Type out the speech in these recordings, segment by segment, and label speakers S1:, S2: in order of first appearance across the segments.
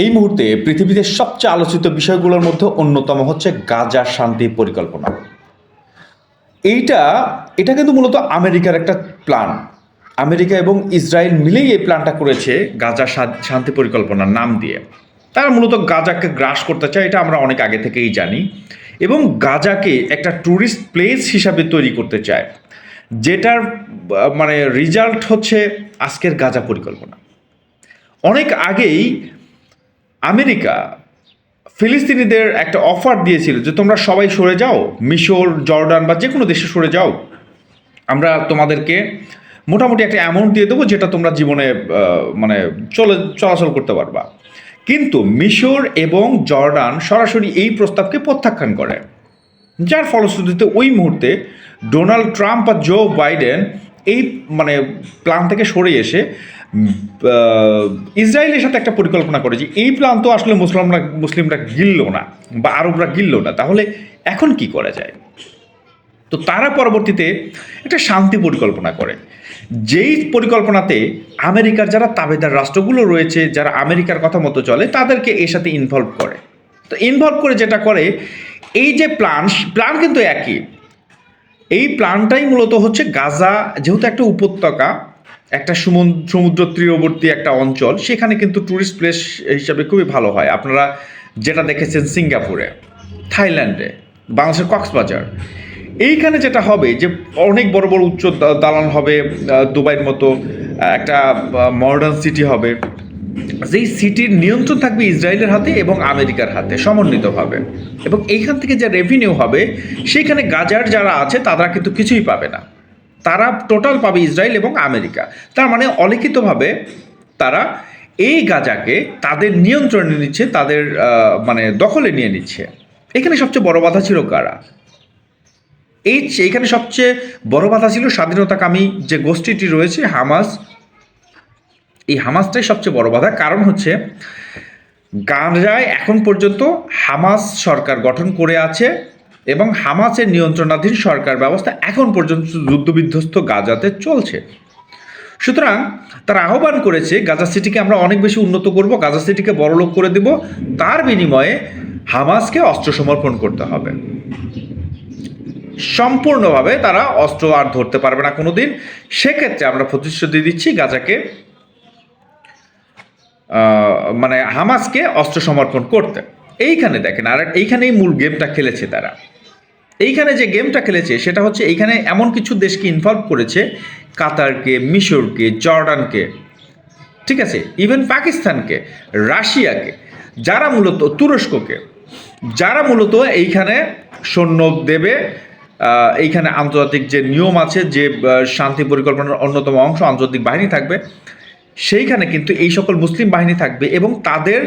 S1: এই মুহূর্তে পৃথিবীতে সবচেয়ে আলোচিত বিষয়গুলোর মধ্যে অন্যতম হচ্ছে গাজা শান্তি পরিকল্পনা। এইটা, এটা কিন্তু মূলত আমেরিকার একটা প্ল্যান আমেরিকা এবং ইসরায়েল মিলেই এই প্ল্যানটা করেছে গাজা শান্তি পরিকল্পনার নাম দিয়ে। তারা মূলত গাজাকে গ্রাস করতে চায়, এটা আমরা অনেক আগে থেকেই জানি। এবং গাজাকে একটা ট্যুরিস্ট প্লেস হিসাবে তৈরি করতে চায়, যেটার মানে রেজাল্ট হচ্ছে আজকের গাজা পরিকল্পনা। অনেক আগেই আমেরিকা ফিলিস্তিনিদের একটা অফার দিয়েছিল যে তোমরা সবাই সরে যাও, মিশর, জর্ডান বা যে কোনো দেশে সরে যাও। আমরা তোমাদেরকে মোটামুটি একটা অ্যামাউন্ট দিয়ে দেবো যেটা তোমরা জীবনে মানে চলে, চলাচল করতে পারবা। কিন্তু মিশর এবং জর্ডান সরাসরি এই প্রস্তাবকে প্রত্যাখ্যান করে। যার ফলশ্রুতিতে ওই মুহূর্তে ডোনাল্ড ট্রাম্প আর জো বাইডেন এই মানে প্ল্যান থেকে সরে এসে ইসরায়েলের সাথে একটা পরিকল্পনা করে যে এই প্ল্যান তো আসলে মুসলিমরা মুসলিমরা গিলল না বা আরবরা গিলল না। তাহলে এখন কি করা যায়? তো তারা পরবর্তীতে একটা শান্তি পরিকল্পনা করে। যেই পরিকল্পনাতে আমেরিকার যারা তাবেদার রাষ্ট্রগুলো রয়েছে, যারা আমেরিকার কথা মতো চলে, তাদেরকে এর সাথে ইনভলভ করে। তো ইনভলভ করে যেটা করে, এই যে প্ল্যান প্ল্যান কিন্তু একই। এই প্ল্যানটাই মূলত হচ্ছে গাজা যেহেতু একটা উপত্যকা একটা সমুদ্র তীরবর্তী একটা অঞ্চল, সেখানে কিন্তু ট্যুরিস্ট প্লেস হিসাবে খুবই ভালো হয়। আপনারা যেটা দেখেছেন সিঙ্গাপুরে, থাইল্যান্ডে, বাংলাদেশের কক্সবাজার। এইখানে যেটা হবে যে অনেক বড় বড় উচ্চ দালান হবে দুবাইয়ের মতো একটা মডার্ন সিটি হবে। যেই সিটির নিয়ন্ত্রণ থাকবে ইসরায়েলের হাতে এবং আমেরিকার হাতে, সমন্বিতভাবে। এবং এইখান থেকে যা রেভিনিউ হবে সেইখানে গাজার যারা আছে, তারা কিন্তু কিছুই পাবে না। তারা টোটাল পাবে ইসরায়েল এবং আমেরিকা। তার মানে অলিখিতভাবে তারা এই গাজাকে তাদের নিয়ন্ত্রণে নিচ্ছে, তাদের মানে দখলে নিয়ে নিচ্ছে। এখানে সবচেয়ে বড় বাধা ছিল কারা? এই এইখানে সবচেয়ে বড় বাধা ছিল স্বাধীনতাকামী যে গোষ্ঠীটি রয়েছে, হামাস। এই হামাসটাই সবচেয়ে বড় বাধা। কারণ হচ্ছে গাজায় এখন পর্যন্ত হামাস সরকার গঠন করে আছে এবং হামাসের নিয়ন্ত্রণাধীন সরকার ব্যবস্থা এখন পর্যন্ত যুদ্ধবিধ্বস্ত গাজাতে চলছে। সুতরাং তারা আহ্বান করেছে, গাজা সিটিকে আমরা অনেক বেশি উন্নত করব, গাজা সিটিকে বড়লোক করে দেব। তার বিনিময়ে হামাসকে অস্ত্র সমর্পণ করতে হবে। সম্পূর্ণভাবে তারা অস্ত্র আর ধরতে পারবে না কোনোদিন। সেক্ষেত্রে আমরা প্রতিশ্রুতি দিচ্ছি গাজাকে মানে হামাসকে অস্ত্র সমর্পণ করতে। এইখানে দেখেন, আর এইখানেই মূল গেমটা খেলেছে তারা। এইখানে যে গেমটা খেলেছে, সেটা হচ্ছে এইখানে এমন কিছু দেশকে ইনভলভ করেছে, কাতারকে, মিশরকে, জর্ডানকে, ঠিক আছে? ইভেন পাকিস্তানকে, রাশিয়াকে, যারা মূলত তুরস্ককে, যারা মূলত এইখানে সৈন্য দেবে এইখানে আন্তর্জাতিক যে নিয়ম আছে, যে শান্তি পরিকল্পনার অন্যতম অংশ আন্তর্জাতিক বাহিনী থাকবে, সেইখানে কিন্তু এই সকল মুসলিম বাহিনী থাকবে এবং তাদের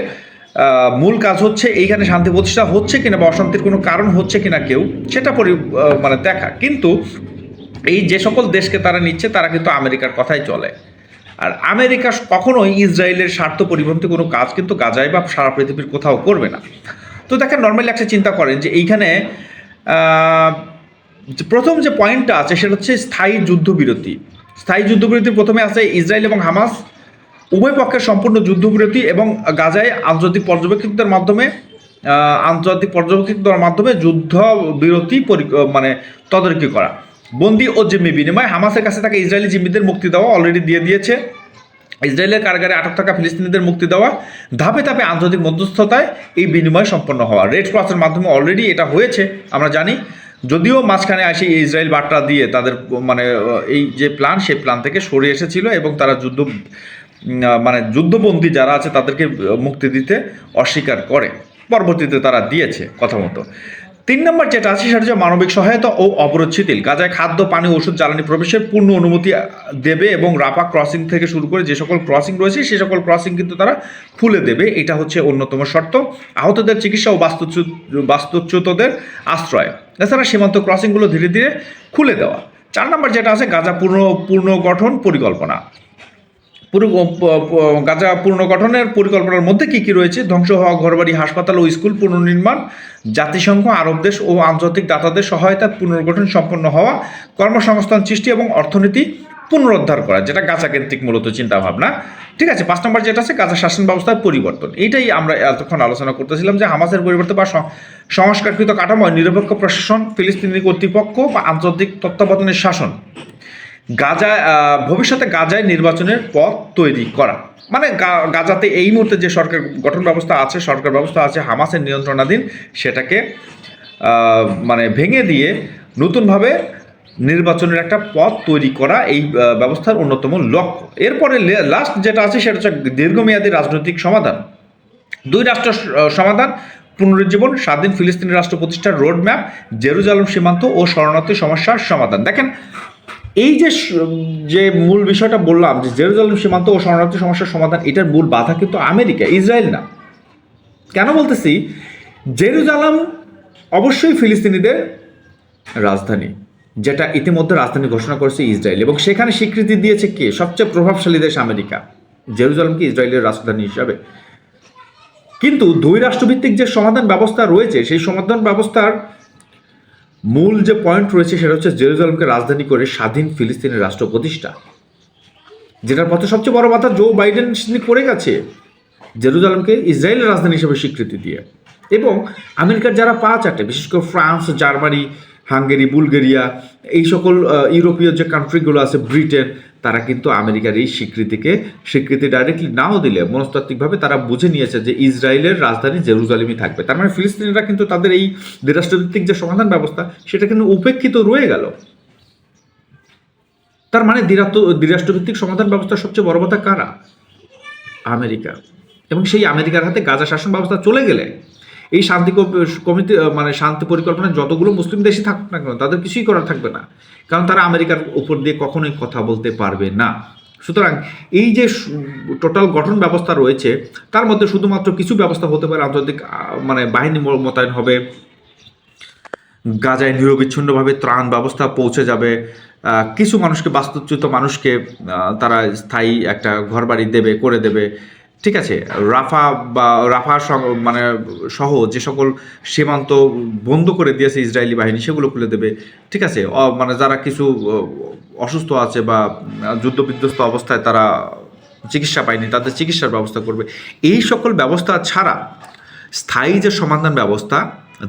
S1: মূল কাজ হচ্ছে এইখানে শান্তি প্রতিষ্ঠা হচ্ছে কিনা বা অশান্তির কোনো কারণ হচ্ছে কিনা কেউ, সেটা পরি মানে দেখা। কিন্তু এই যে সকল দেশকে তারা নিচ্ছে, তারা কিন্তু আমেরিকার কথাই চলে। আর আমেরিকা কখনোই ইসরায়েলের স্বার্থ পরিপন্থী কোনো কাজ কিন্তু গাজায় বা সারা পৃথিবীর কোথাও করবে না। তো দেখেন নর্মালি একটা চিন্তা করেন যে এইখানে প্রথম যে পয়েন্টটা আছে, সেটা হচ্ছে স্থায়ী যুদ্ধবিরতি। স্থায়ী যুদ্ধবিরতির প্রথমে আছে ইসরায়েল এবং হামাস। উভয় পক্ষের সম্পূর্ণ যুদ্ধবিরতি এবং গাজায় আন্তর্জাতিক পর্যবেক্ষকদের মাধ্যমে আন্তর্জাতিক পর্যবেক্ষকদের মাধ্যমে যুদ্ধ বিরতি মানে তদারকি করা। বন্দি ও জিম্মি বিনিময়। হামাসের কাছে থাকা ইসরায়েলি জিম্মিদের মুক্তি দেওয়া অলরেডি দিয়ে দিয়েছে। ইসরায়েলের কারাগারে আটক থাকা ফিলিস্তিনিদের মুক্তি দেওয়া, ধাপে ধাপে আন্তর্জাতিক মধ্যস্থতায় এই বিনিময় সম্পন্ন হওয়া। রেড ক্রসের মাধ্যমে অলরেডি এটা হয়েছে, আমরা জানি। যদিও মাঝখানে আসে ইসরায়েল বার্তা দিয়ে তাদের মানে এই যে প্ল্যান সেই প্ল্যান থেকে সরে এসেছিল এবং তারা যুদ্ধ মানে যুদ্ধবন্দী যারা আছে তাদেরকে মুক্তি দিতে অস্বীকার করে। পরবর্তীতে তারা দিয়েছে কথা মতো। তিন নম্বর যেটা আছে সেটা হচ্ছে মানবিক সহায়তা ও অবরোধ শিথিল। গাজায় খাদ্য পানি ওষুধ, জ্বালানি প্রবেশের পূর্ণ অনুমতি দেবে এবং রাপা ক্রসিং থেকে শুরু করে যে সকল ক্রসিং রয়েছে সে সকল ক্রসিং কিন্তু তারা খুলে দেবে। এটা হচ্ছে অন্যতম শর্ত। আহতদের চিকিৎসা ও বাস্তুচ্যুত, বাস্তুচ্যুতদের আশ্রয়। এছাড়া সীমান্ত ক্রসিংগুলো ধীরে ধীরে খুলে দেওয়া। চার নম্বর যেটা আছে, গাজা পূর্ণ পুনর্গঠন পরিকল্পনা। গাজা পুনর্গঠনের পরিকল্পনার মধ্যে কি কি রয়েছে? ধ্বংস হওয়া ঘরবাড়ি, হাসপাতাল ও স্কুল পুনর্নির্মাণ, জাতিসংঘ, আরব দেশ ও আন্তর্জাতিক দাতাদের সহায়তা, পুনর্গঠন সম্পন্ন হওয়া, কর্মসংস্থান সৃষ্টি এবং অর্থনীতি পুনরুদ্ধার করা, যেটা গাজা কেন্দ্রিক মূলত চিন্তা ভাবনা ঠিক আছে, পাঁচ নম্বর যেটা আছে, গাজা শাসন ব্যবস্থার পরিবর্তন। এটাই আমরা এতক্ষণ আলোচনা করতেছিলাম যে হামাসের পরিবর্তে বা সংস্কারকৃত কাঠামো নিরপেক্ষ প্রশাসন, ফিলিস্তিনি কর্তৃপক্ষ বা আন্তর্জাতিক তত্ত্বাবধানের শাসন। গাজায় ভবিষ্যতে গাজায় নির্বাচনের পথ তৈরি করা। মানে গাজাতে এই মুহূর্তে যে সরকার, গঠন ব্যবস্থা আছে, সরকার ব্যবস্থা আছে হামাসের নিয়ন্ত্রণাধীন, সেটাকে মানে ভেঙে দিয়ে নতুনভাবে নির্বাচনের একটা পথ তৈরি করা এই ব্যবস্থার অন্যতম লক্ষ্য। এরপরে লাস্ট যেটা আছে, সেটা হচ্ছে দীর্ঘমেয়াদী রাজনৈতিক সমাধান। দুই রাষ্ট্র সমাধান, পুনরুজ্জীবন, স্বাধীন ফিলিস্তিনি রাষ্ট্র প্রতিষ্ঠার রোডম্যাপ জেরুজালেম সীমান্ত ও শরণার্থী সমস্যার সমাধান। দেখেন এই যে যে মূল বিষয়টা বললাম যে জেরুজালেম সীমান্ত ও শরণার্থী সমস্যার সমাধান, এটার মূল বাধা কিন্তু আমেরিকা, ইসরায়েল না। কেন বলতেছি? জেরুজালাম অবশ্যই ফিলিস্তিনিদের রাজধানী, যেটা ইতিমধ্যে রাজধানী ঘোষণা করেছে ইসরায়েল, এবং সেখানে স্বীকৃতি দিয়েছে কে? সবচেয়ে প্রভাবশালী দেশ আমেরিকা। জেরুজালেমকে ইসরায়েলের রাজধানী হিসাবে? কিন্তু দুই রাষ্ট্রভিত্তিক যে সমাধান ব্যবস্থা রয়েছে, সেই সমাধান ব্যবস্থার মূল যে পয়েন্ট রয়েছে সেটা হচ্ছে জেরুজালেমকে রাজধানী করে স্বাধীন ফিলিস্তিনের রাষ্ট্র প্রতিষ্ঠা। যেটার পথে সবচেয়ে বড় কথা জো বাইডেন তিনি করে গেছে। জেরুজালেমকে ইসরায়েলের রাজধানী হিসেবে স্বীকৃতি দিয়ে। এবং আমেরিকার যারা পা চাটে বিশেষ করে ফ্রান্স, জার্মানি হাঙ্গেরি, বুলগেরিয়া, এই সকল ইউরোপীয় যে কান্ট্রিগুলো আছে, ব্রিটেন, তারা কিন্তু আমেরিকার এই স্বীকৃতিকে, স্বীকৃতি ডাইরেক্টলি নাও দিলে মনস্তাত্ত্বিকভাবে তারা বুঝে নিয়েছে যে ইসরায়েলের রাজধানী জেরুজালেমই থাকবে। তার মানে ফিলিস্তিনিরা কিন্তু তাদের এই দ্বিরাষ্ট্রভিত্তিক যে সমাধান ব্যবস্থা, সেটা কিন্তু উপেক্ষিত রয়ে গেল। তার মানে দ্বিরাষ্ট্রভিত্তিক সমাধান ব্যবস্থার সবচেয়ে বড় কথা কারা? আমেরিকা। এবং সেই আমেরিকার হাতে গাজা শাসন ব্যবস্থা চলে গেলে এই শান্তি কমিটি মানে শান্তি পরিকল্পনায় যতগুলো মুসলিম দেশই থাকুক না কেন, তাদের কিছুই করার থাকবে না। কারণ তারা আমেরিকার উপর দিয়ে কখনোই কথা বলতে পারবে না। সুতরাং এই যে টোটাল গঠন ব্যবস্থা রয়েছে, তার মধ্যে শুধুমাত্র কিছু ব্যবস্থা হতে পারে, আন্তর্জাতিক মানে বাহিনী মোতায়েন হবে। গাজায় নিরবিচ্ছিন্নভাবে ত্রাণ ব্যবস্থা পৌঁছে যাবে। কিছু মানুষকে, বাস্তুচ্যুত মানুষকে তারা স্থায়ী একটা ঘরবাড়ি দেবে, করে দেবে। ঠিক আছে রাফা বা রাফা মানে সহ যে সকল সীমান্ত বন্ধ করে দিয়েছে ইসরায়েলি বাহিনী সেগুলো খুলে দেবে। ঠিক আছে মানে যারা কিছু অসুস্থ আছে বা আহ, যুদ্ধবিধ্বস্ত অবস্থায় তারা চিকিৎসা পায়নি তাদের চিকিৎসার ব্যবস্থা করবে। এই সকল ব্যবস্থা ছাড়া স্থায়ী যে সমাধান ব্যবস্থা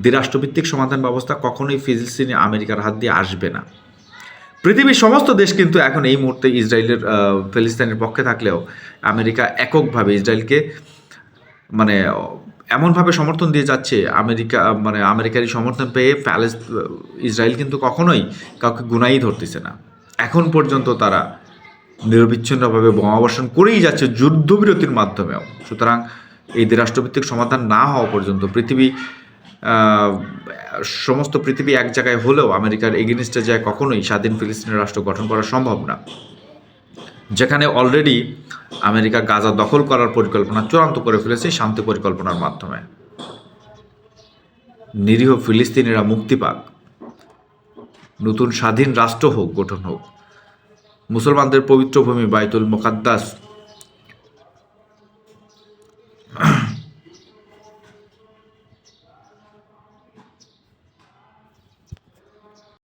S1: দ্বিরাষ্ট্রভিত্তিক সমাধান ব্যবস্থা কখনোই ফিলিস্তিনি আমেরিকার হাত দিয়ে আসবে না। পৃথিবীর সমস্ত দেশ কিন্তু এখন এই মুহূর্তে ইসরায়েলের ফিলিস্তিনের পক্ষে থাকলেও আমেরিকা এককভাবে ইসরায়েলকে মানে এমনভাবে সমর্থন দিয়ে যাচ্ছে, আমেরিকা মানে আমেরিকারই সমর্থন পেয়ে প্যালেস ইসরায়েল কিন্তু কখনোই কাউকে গুনাই ধরতেছে না। এখন পর্যন্ত তারা নিরবিচ্ছিন্নভাবে বোমাবর্ষণ করেই যাচ্ছে যুদ্ধবিরতির মাধ্যমেও। সুতরাং এই দ্বিরাষ্ট্রভিত্তিক সমাধান না হওয়া পর্যন্ত পৃথিবী সমস্ত পৃথিবী এক জায়গায় হলেও আমেরিকার এগেনিস্টে যায় কখনোই স্বাধীন ফিলিস্তিনের রাষ্ট্র গঠন করা সম্ভব না। যেখানে অলরেডি আমেরিকা গাজা দখল করার পরিকল্পনা চূড়ান্ত করে ফেলেছে শান্তি পরিকল্পনার মাধ্যমে। নিরীহ ফিলিস্তিনিরা মুক্তি পাক। নতুন স্বাধীন রাষ্ট্র হোক, গঠন হোক। মুসলমানদের পবিত্র ভূমি বাইতুল মোকাদ্দাস